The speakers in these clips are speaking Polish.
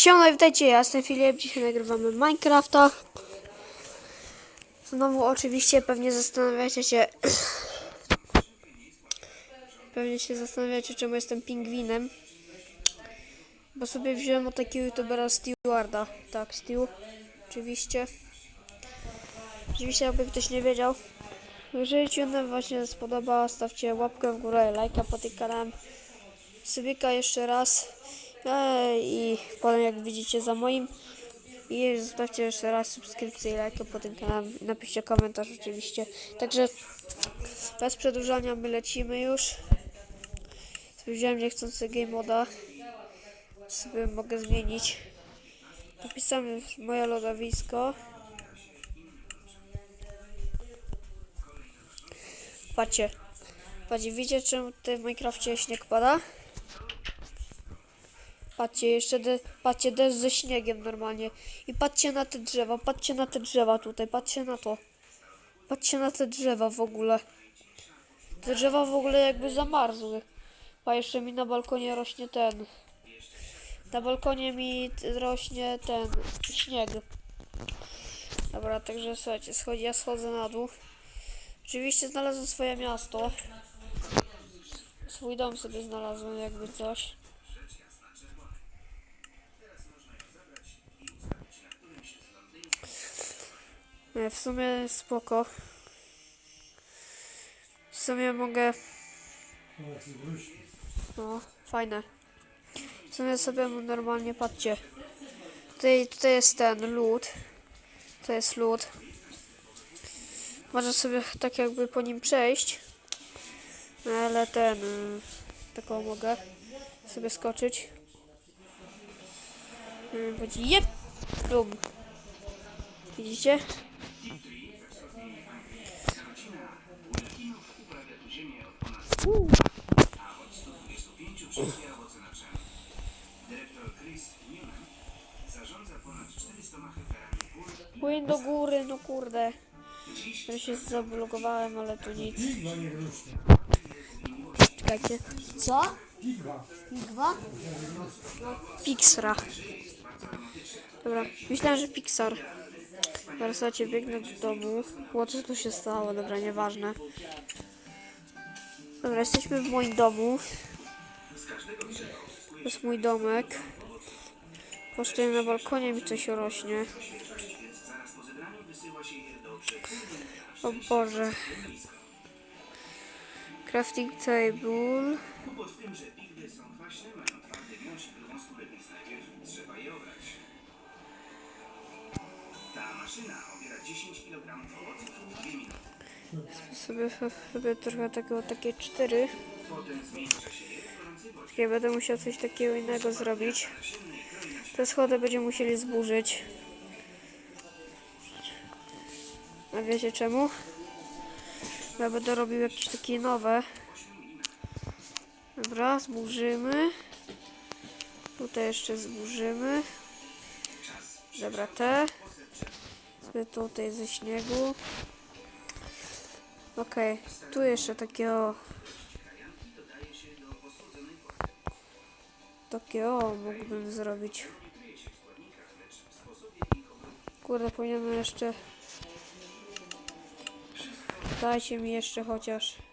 Siema, witajcie, ja jestem Filip, dzisiaj nagrywamy Minecrafta. Znowu oczywiście pewnie zastanawiacie się... pewnie się zastanawiacie, czemu jestem pingwinem. Bo sobie wziąłem od takiego youtubera Stewarda. Tak, Stew, oczywiście. Oczywiście, jakby ktoś nie wiedział. Jeżeli Ci ona właśnie spodoba, stawcie łapkę w górę, lajka pod tym kanałem. Subika jeszcze raz. E, I potem jak widzicie za moim. I zostawcie jeszcze raz subskrypcję i lajkę pod tym kanałem. Napiszcie komentarz oczywiście. Także bez przedłużania my lecimy już. Wziąłem niechcący game moda. Sobie mogę zmienić. Napisałem moje lodowisko. Patrzcie. Patrzcie, widzicie czemu tutaj w Minecrafcie śnieg pada? Patrzcie, jeszcze de, patrzcie, deszcz ze śniegiem normalnie. I patrzcie na te drzewa, patrzcie na te drzewa tutaj, patrzcie na to. Patrzcie na te drzewa w ogóle. Te drzewa w ogóle jakby zamarzły. A jeszcze mi na balkonie rośnie ten. Na balkonie mi rośnie ten śnieg. Dobra, także słuchajcie, schodzi, ja schodzę na dół. Oczywiście znalazłem swoje miasto. Swój dom sobie znalazłem, jakby coś. Nie, w sumie spoko. W sumie mogę. No, fajne. W sumie sobie normalnie patrzcie. Tutaj, tutaj jest ten lód. To jest lód. Można sobie tak jakby po nim przejść. No, ale ten. y, Taką mogę sobie skoczyć. Y, Będzie jep! Widzicie? Płyń do góry, no kurde. Ja się zablokowałem, ale to nic. Czekajcie. Co? Pigwa. Pigwa? Pixra. Dobra, myślałem, że Pixar. Słuchajcie, biegnę do domu. Ło, co tu się stało? Dobra, nieważne. Dobra, jesteśmy w moim domu. To jest mój domek. Poszczę na balkonie mi coś rośnie. O Boże. Crafting table. Sobie, sobie trochę takiego, takie cztery. Takie będę musiał coś takiego innego zrobić. Te schody będziemy musieli zburzyć. A wiecie czemu? Ja będę robił jakieś takie nowe. Dobra, zburzymy. Tutaj jeszcze zburzymy. Dobra, te. Sobie tutaj ze śniegu. Okej, tu jeszcze takiego. Takie o, mógłbym zrobić. Kurde, powinienem jeszcze. Dajcie mi jeszcze chociaż.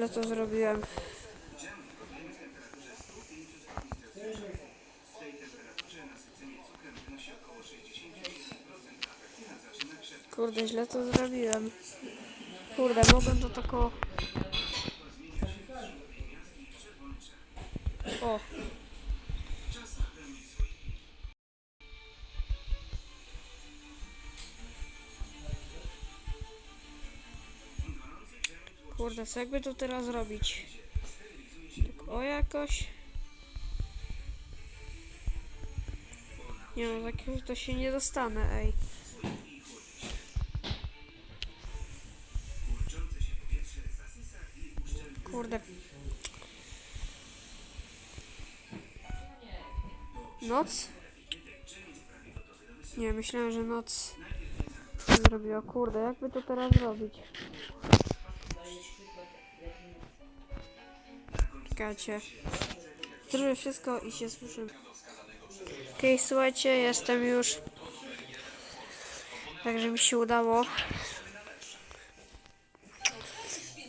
Ile to zrobiłem? Kurde, źle to zrobiłem. Kurde, mogłem to tako... Co jakby to teraz robić? Tak o jakoś. Nie no, tak to się nie dostanę, ej. Kurde. Noc? Nie, myślałem, że noc zrobiła. Kurde, jakby to teraz zrobić? Czekajcie. Zrobię wszystko i się słyszę. Okej, słuchajcie, jestem już. Także mi się udało.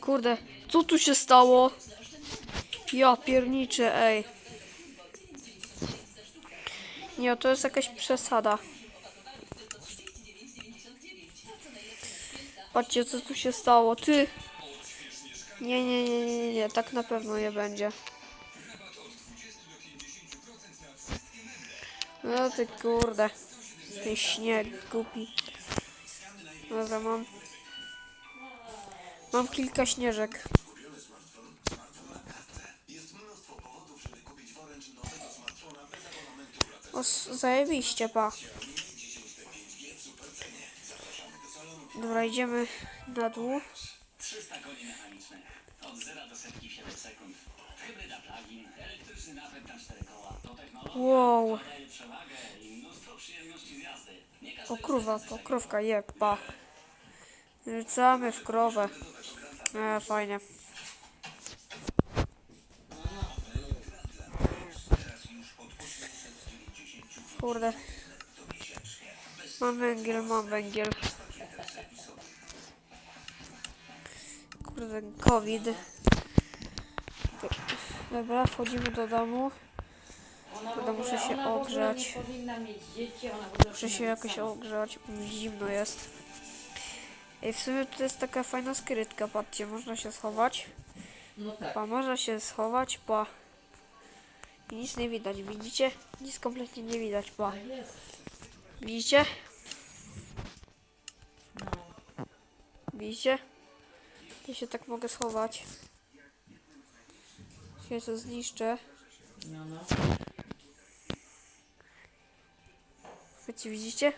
Kurde, co tu się stało? Ja pierniczę, ej. Nie, to jest jakaś przesada. Patrzcie, co tu się stało. Ty! Nie, nie, nie, nie, nie, nie, tak na pewno nie będzie. No ty kurde. Ten śnieg głupi. Dobra, mam. Mam kilka śnieżek. O, zajebiście, pa. Dobra, idziemy na dół. Nie O kurwa, serce o krówka, je, pa. Rzucamy w krowę. E, fajnie. Kurde. Mam węgiel, mam węgiel. Kurde, COVID. Dobra, wchodzimy do domu. Ona, muszę się ona ogrzać. dzieci, Muszę się jakoś sama. ogrzać, bo zimno jest. I w sumie to jest taka fajna skrytka, patrzcie, można się schować. No tak. Pa, można się schować, pa. I nic nie widać, widzicie? Nic kompletnie nie widać, pa. Tak. Widzicie? Widzicie? Ja się tak mogę schować. Ja to zniszczę. No, widzicie?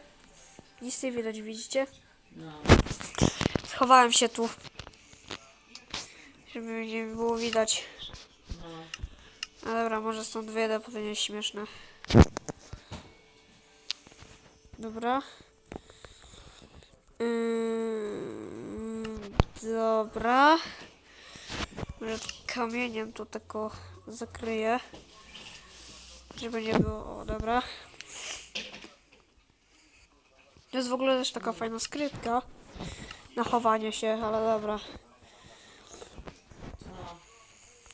Nic nie widać, widzicie? Schowałem się tu. Żeby nie było widać. No. No dobra, może stąd wyjdę, bo to nie jest śmieszne. Dobra. Ym, dobra. Kamieniem to tylko zakryję. Żeby nie było. O, dobra. To jest w ogóle też taka fajna skrytka. Na chowanie się, ale dobra.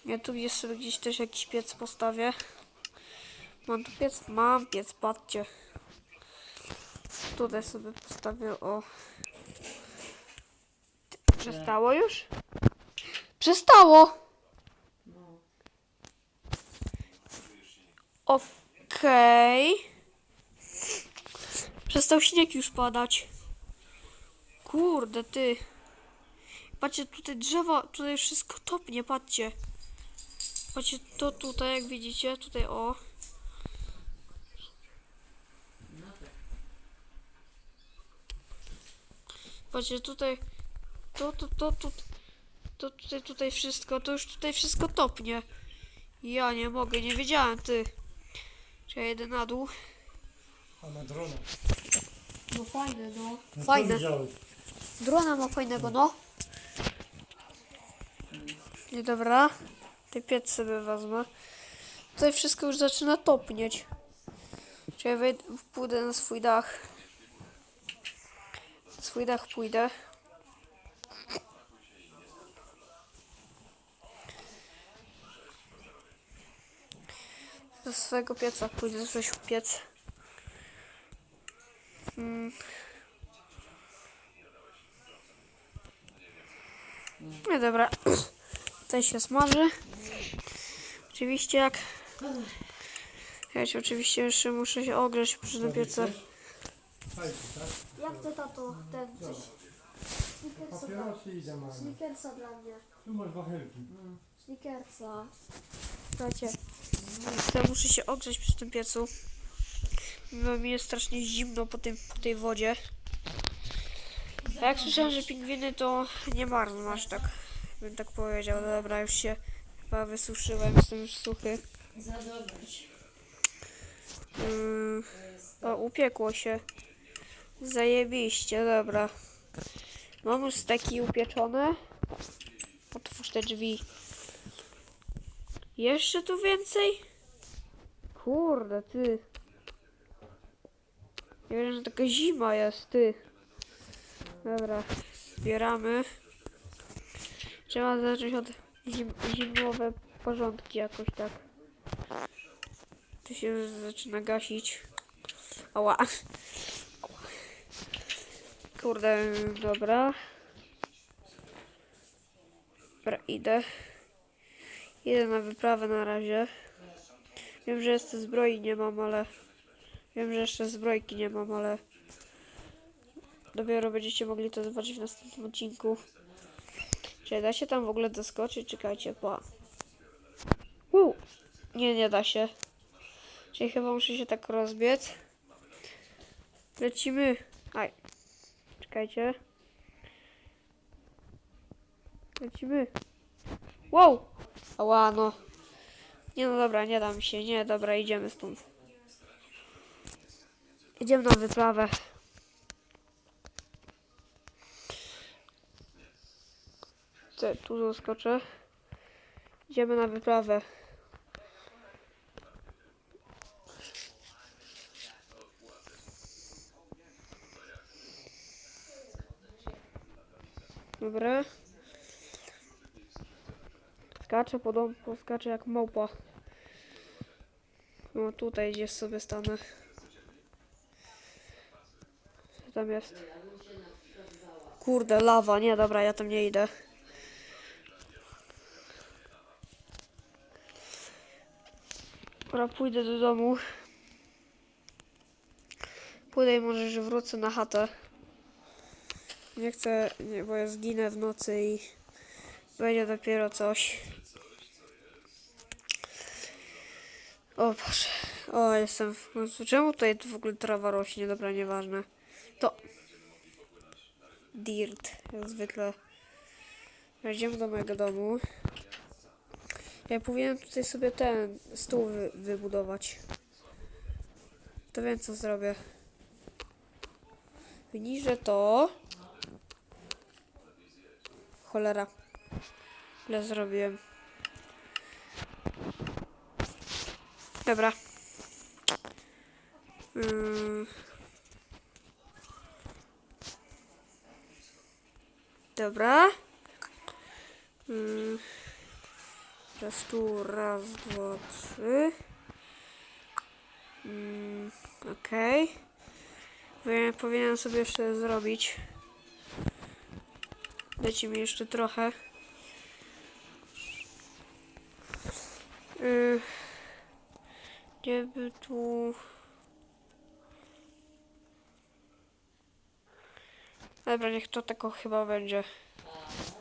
Ja tu gdzieś sobie gdzieś też jakiś piec postawię. Mam tu piec? Mam piec, patrzcie. Tutaj sobie postawię o. Przestało już? Przestało! Okej. Przestał śnieg już padać. Kurde, ty. Patrzcie, tutaj drzewa, tutaj wszystko topnie, patrzcie. Patrzcie, to tutaj, jak widzicie, tutaj o. Patrzcie, tutaj, to, to, to, to, to tutaj, tutaj wszystko, to już tutaj wszystko topnie. Ja nie mogę, nie wiedziałem, ty. Czy ja jedę na dół? A na drona. No fajne, no. No Fajne. Widziałeś. Drona ma fajnego, no. Nie dobra. Ty piec sobie wezmę. Tutaj wszystko już zaczyna topnieć. Czy ja wejdę, pójdę na swój dach. Na swój dach pójdę. Do swojego pieca pójdę coś piec. Hmm. No dobra. Tutaj się smaży. Oczywiście jak... Ja się oczywiście jeszcze muszę się ogrzeć przy tym tak? Jak to tato? Ten coś... Snickersa dla, snickersa mnie. Tu masz wachelki. Snickersa. Słuchajcie. Muszę się ogrzeć przy tym piecu. No mi jest strasznie zimno po, tym, po tej wodzie. A jak słyszałem, że pingwiny to nie marzną aż tak. Bym tak powiedział. No dobra, już się chyba wysuszyłem, jestem już suchy. Zadobać. Mm, o, upiekło się. Zajebiście, dobra. Mam już steki upieczone. Otwórz te drzwi. Jeszcze tu więcej? Kurde, ty. Ja wiem, że taka zima jest, ty. Dobra, zbieramy. Trzeba zacząć od zim zimowe porządki jakoś tak. Tu się już zaczyna gasić. Ała. Kurde, dobra. Dobra, idę. Idę na wyprawę na razie. Wiem, że jeszcze zbroi nie mam, ale... Wiem, że jeszcze zbrojki nie mam, ale... Dopiero będziecie mogli to zobaczyć w następnym odcinku. Czy da się tam w ogóle doskoczyć? Czekajcie, pa. Uu. Nie, nie da się. Czyli chyba muszę się tak rozbiec. Lecimy. Aj. Czekajcie. Lecimy. Wow! Ała, no. Nie no dobra, nie dam się. Nie, dobra, idziemy stąd. Idziemy na wyprawę. Co, tu zaskoczę. Idziemy na wyprawę. Dobra. Skaczę po domu, skaczę jak małpa. No tutaj gdzieś sobie stanę. Co tam jest? Kurde, lawa, nie, dobra, ja tam nie idę. Dobra, pójdę do domu. Pójdę i może że wrócę na chatę. Nie chcę, nie, bo ja zginę w nocy i będzie dopiero coś. O Boże. O, jestem w końcu. Czemu tutaj w ogóle trawa rośnie? Dobra, nieważne. To... Dirt, jak zwykle. Wejdziemy do mojego domu. Ja powinienem tutaj sobie ten stół wy wybudować. To wiem co zrobię. Wyniżę to. Cholera. Ile zrobiłem. Dobra. Mm. Dobra. Mm. Tu raz, dwa, trzy. Mm, Okej. Okay. Powinienem sobie jeszcze zrobić. Dajcie mi jeszcze trochę. Yy, gdzie by tu... Dobra, niech to tako chyba będzie.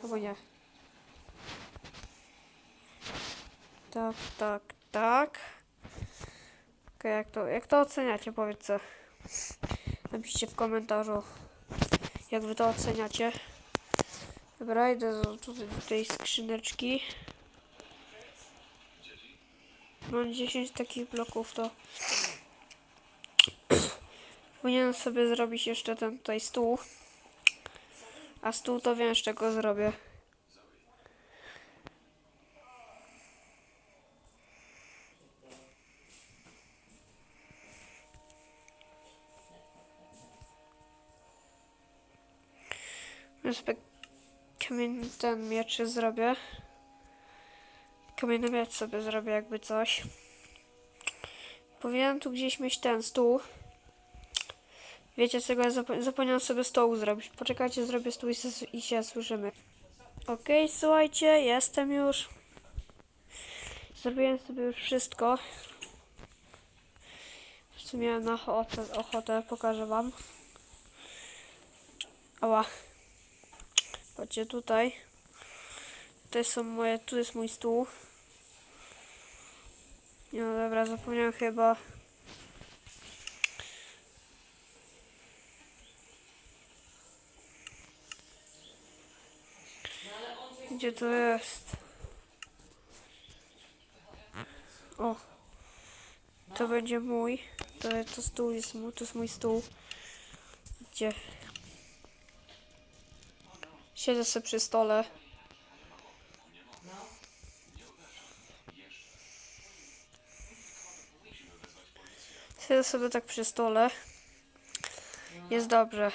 Albo nie. Tak, tak, tak. Okej, jak to, jak to oceniacie, powiedzcie. Napiszcie w komentarzu, jak wy to oceniacie. Dobra, idę do, do tej skrzyneczki. Mam 10 takich bloków, to powinienem sobie zrobić jeszcze ten tutaj stół. A stół to wiem, z czego zrobię. Respekt kamienny ten miecz zrobię. Kamienny sobie zrobię jakby coś. Powinienem tu gdzieś mieć ten stół. Wiecie czego ja zapo zapomniałem sobie stołu zrobić. Poczekajcie, zrobię stół i, i się słyszymy. Okej, słuchajcie, jestem już. Zrobiłem sobie już wszystko. Co miałem na ochotę, ochotę, pokażę wam. Ała. Patrzcie tutaj. Tutaj są moje, tu jest mój stół. No dobra, zapomniałem chyba. Gdzie to jest? O. to będzie mój. To, to stół jest mój, to jest mój stół. Gdzie? Siedzę sobie przy stole. Siedzę sobie tak przy stole. Jest dobrze.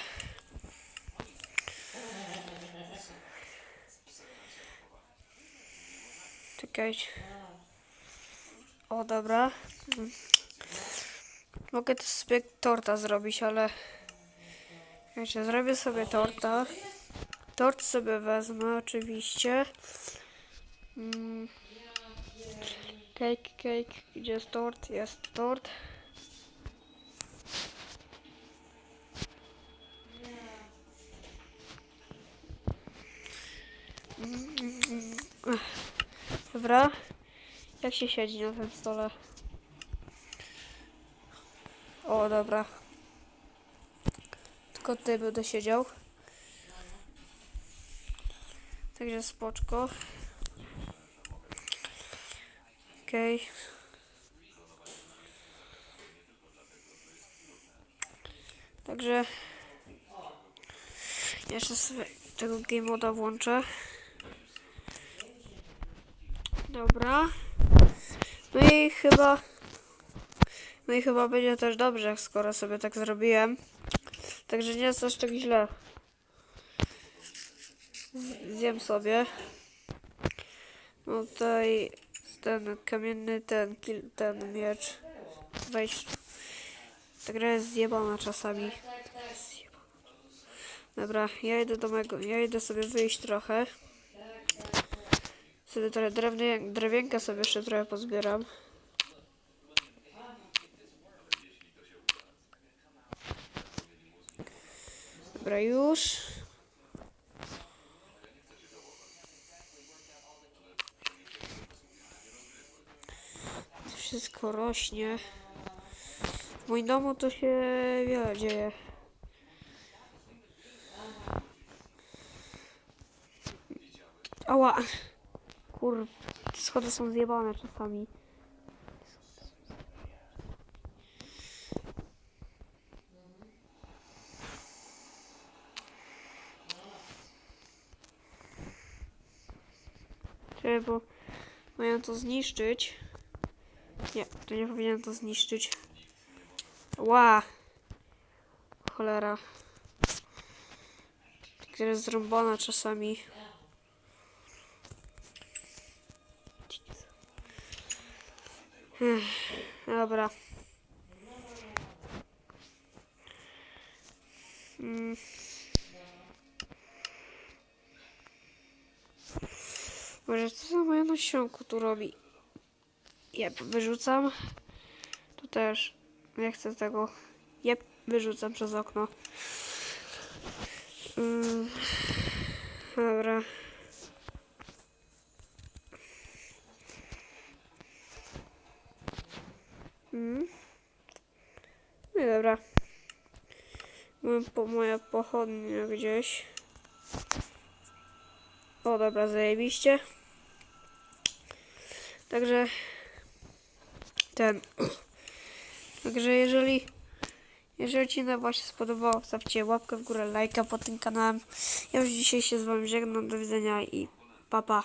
Czekajcie. O, dobra. Mogę też sobie torta zrobić, ale... Wiecie, zrobię sobie torta. Tort sobie wezmę, oczywiście. Mm. Cake, cake. Gdzie jest tort? Jest tort. Mm. Ech. Dobra. Jak się siedzi na tym stole? O, dobra. Tylko tutaj będę siedział. Także spoczko. Okej. Także jeszcze sobie tego game moda włączę. Dobra. No i chyba no i chyba będzie też dobrze, skoro sobie tak zrobiłem. Także nie jest aż tak źle. Zjem sobie. No tutaj ten kamienny, ten, ten miecz. Wejść. Ta gra jest zjebana czasami. Dobra, ja idę do mego, ja idę sobie wyjść trochę. Sobie trochę drewnie, drewienka sobie jeszcze trochę pozbieram. Dobra, już. Wszystko rośnie. W moim domu to się wiele dzieje. Ała! Kur... schody są zjebane czasami. Czekaj, bo mają to zniszczyć. Nie, to nie powinienem to zniszczyć. Ła! Cholera. Gra jest zrąbana czasami. Ech, Dobra. Mm. Może co za moje nasionku tu robi? Jep, wyrzucam. Tu też. Nie chcę tego. Jep, wyrzucam przez okno. Mm. Dobra. Mm. No i dobra. Po moja pochodnia gdzieś. O dobra, zajebiście. Także ten. Także jeżeli jeżeli Ci na właśnie spodobało, wstawcie łapkę w górę, lajka pod tym kanałem. Ja już dzisiaj się z Wami żegnam, do widzenia i pa pa.